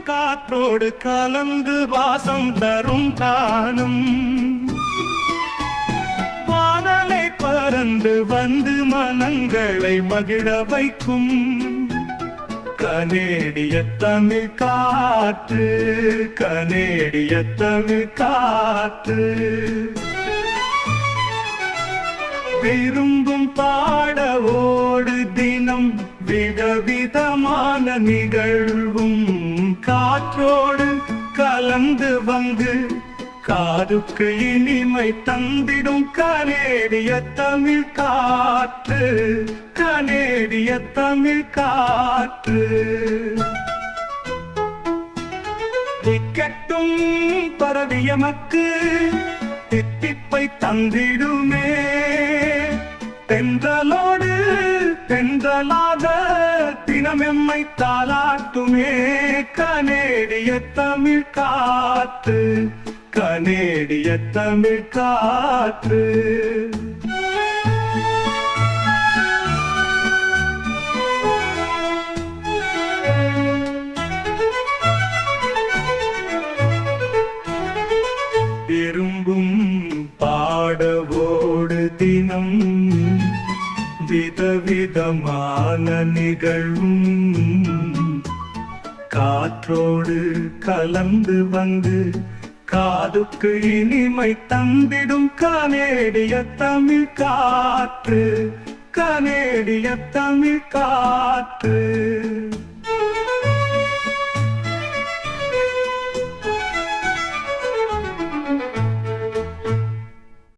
காற்றோடு கலந்து வாசம் தரும் தானும். வானலை பறந்து வந்து மனங்களை மகிழ வைக்கும். கனேடிய தமிழ் காற்று கனேடிய தமிழ் காற்று. விரும்பும் பாடவோ ஓடு தினம் விதவிதமான நிகழ்வும். காற்றோடு கலந்து வந்து காதுக்கு இனிமை தந்திடும் கனேடிய தமிழ் காற்று கனேடிய தமிழ் காற்று. திக்கட்டும் பரவியமக்கு தித்திப்பை தந்திடுமே. தென்றலோடு தென்றலாத தினமெம்மை தாளாட்டுமே. கனேடிய தமிழ் காற்று கனேடிய தமிழ் காற்று. விரும்பும் பாடவோடு தினம் விதவிதமான நிகழ்வும் காற்றோடு கலந்து வந்து காதுக்கு இனிமை தந்திடும் கனேடிய தமிழ் காற்று கனேடிய தமிழ் காற்று.